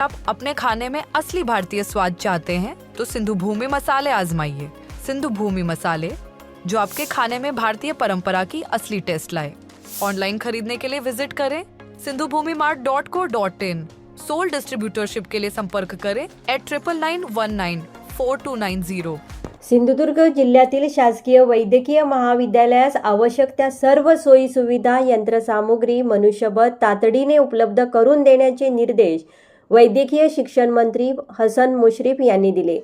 आप अपने खाने में असली भारतीय स्वाद चाहते हैं तो सिंधु भूमि मसाले आजमाइए। सिंधु भूमि मसाले, जो आपके खाने में भारतीय परंपरा की असली टेस्ट लाए। ऑनलाइन खरीदने के लिए विज़िट करें Sindhu Bhoomi mart dot co dot in. Sole distributorship के लिए संपर्क करें at triple nine one nine four two nine zero Sindhudurg जिल्ह्यातील शासकीय वैद्यकीय महाविद्यालयास आवश्यक त्या सर्व सोयी सुविधा यंत्रसामुग्री, मनुष्यबळ तातडीने उपलब्ध करून देण्याचे निर्देश वैद्यकीय शिक्षण मंत्री हसन मुश्रीफ यांनी दिले.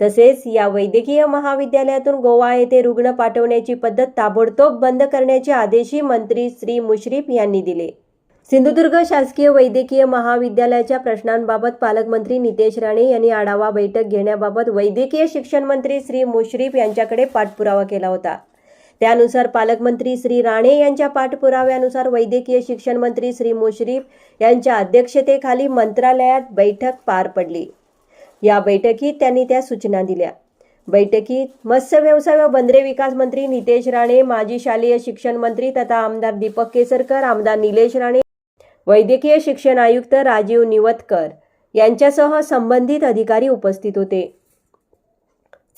तसेच या वैद्यकीय महाविद्यालयातून गोवा येथे रुग्ण पाठवण्याची पद्धत ताबडतोब बंद करण्याचे आदेशही मंत्री श्री मुश्रीफ यांनी दिले. सिंधुदुर्ग शासकीय वैद्यकीय महाविद्यालयाच्या प्रश्नांबाबत पालकमंत्री नितेश राणे यांनी आढावा बैठक घेण्याबाबत वैद्यकीय शिक्षण मंत्री श्री मुश्रीफ यांच्याकडे पाठपुरावा केला होता. त्यानुसार पालकमंत्री श्री राणे यांच्या पाठपुराव्यानुसार वैद्यकीय शिक्षण मंत्री श्री मुश्रीफ यांच्या अध्यक्षतेखाली मंत्रालयात बैठक पार पडली. या बैठकीत त्यांनी त्या सूचना दिल्या. बैठकीत मत्स्य व्यवसाय व बंदरे विकास मंत्री नितेश राणे माजी शालेय शिक्षण मंत्री तथा आमदार दीपक केसरकर आमदार निलेश राणे वैद्यकीय शिक्षण आयुक्त राजीव निवतकर यांच्यासह संबंधित अधिकारी उपस्थित होते.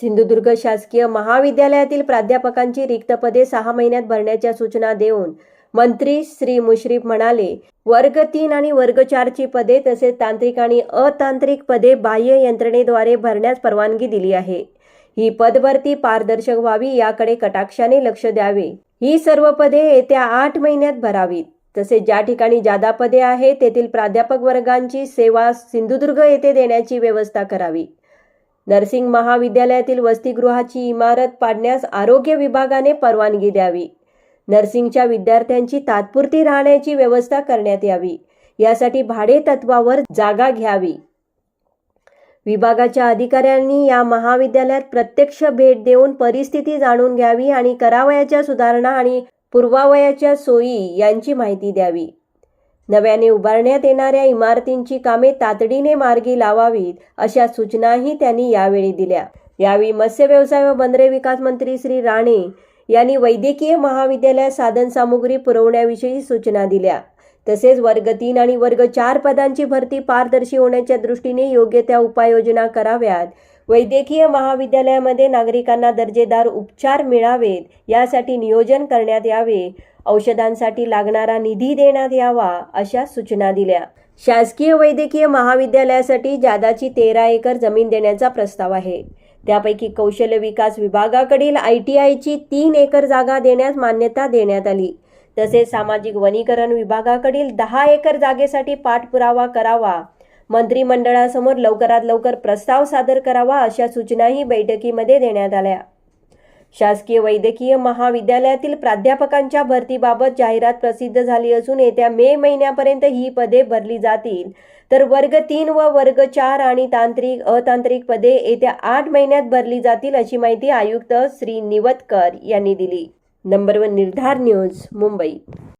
सिंधुदुर्ग शासकीय महाविद्यालयातील प्राध्यापकांची रिक्त पदे सहा महिन्यात भरण्याच्या सूचना देऊन मंत्री श्री मुश्रीफ म्हणाले वर्ग तीन आणि वर्ग चारची पदे तसेच तांत्रिक आणि अतांत्रिक पदे बाह्य यंत्रणेद्वारे भरण्यास परवानगी दिली आहे. ही पदभरती पारदर्शक व्हावी याकडे कटाक्षाने लक्ष द्यावे. ही सर्व पदे येत्या आठ महिन्यात भरावीत. तसेच ज्या ठिकाणी जादा पदे आहेत तेथील प्राध्यापक वर्गांची सेवा सिंधुदुर्ग येथे देण्याची व्यवस्था करावी. नर्सिंग महाविद्यालयातील वसतिगृहाची इमारत पाडण्यास आरोग्य विभागाने परवानगी द्यावी. नर्सिंगच्या विद्यार्थ्यांची तात्पुरती राहण्याची व्यवस्था करण्यात यावी. यासाठी भाडे तत्वावर जागा घ्यावी. विभागाच्या अधिकाऱ्यांनी या महाविद्यालयात प्रत्यक्ष भेट देऊन परिस्थिती जाणून घ्यावी आणि करावयाच्या सुधारणा आणि पूर्वावयाच्या सोयी यांची माहिती द्यावी. नव्याने उभारण्यात येणाऱ्या इमारतींची कामे तातडीने मार्गी लावावीत अशा सूचनाही त्यांनी यावेळी दिल्या. यावेळी मत्स्य व्यवसाय व बंदरे विकास मंत्री श्री राणे यांनी वैद्यकीय महाविद्यालयात साधनसामुग्री पुरवण्याविषयी सूचना दिल्या. तसेच वर्ग तीन आणि वर्ग चार पदांची भरती पारदर्शी होण्याच्या दृष्टीने योग्य त्या उपाययोजना कराव्यात. वैद्यकीय महाविद्यालयामध्ये नागरिकांना दर्जेदार उपचार मिळावेत यासाठी नियोजन करण्यात यावे औषधांसाठी लागणारा निधी देण्यात यावा अशा सूचना दिल्या. शासकीय वैद्यकीय महाविद्यालयासाठी जादाची तेरा एकर जमीन देण्याचा प्रस्ताव आहे. त्यापैकी कौशल्य विकास विभागाकडील आय टी आयची तीन एकर जागा देण्यास मान्यता देण्यात आली. तसेच सामाजिक वनीकरण विभागाकडील दहा एकर जागेसाठी पाठपुरावा करावा मंत्रिमंडळासमोर लवकरात लवकर प्रस्ताव सादर करावा अशा सूचनाही बैठकीमध्ये देण्यात आल्या. शासकीय वैद्यकीय महाविद्यालयातील प्राध्यापकांच्या भरतीबाबत जाहिरात प्रसिद्ध झाली असून येत्या मे महिन्यापर्यंत ही पदे भरली जातील. तर वर्ग तीन व वर्ग चार आणि तांत्रिक अतांत्रिक पदे येत्या आठ महिन्यात भरली जातील अशी माहिती आयुक्त श्री निवतकर यांनी दिली. Number one Nirdhar news Mumbai.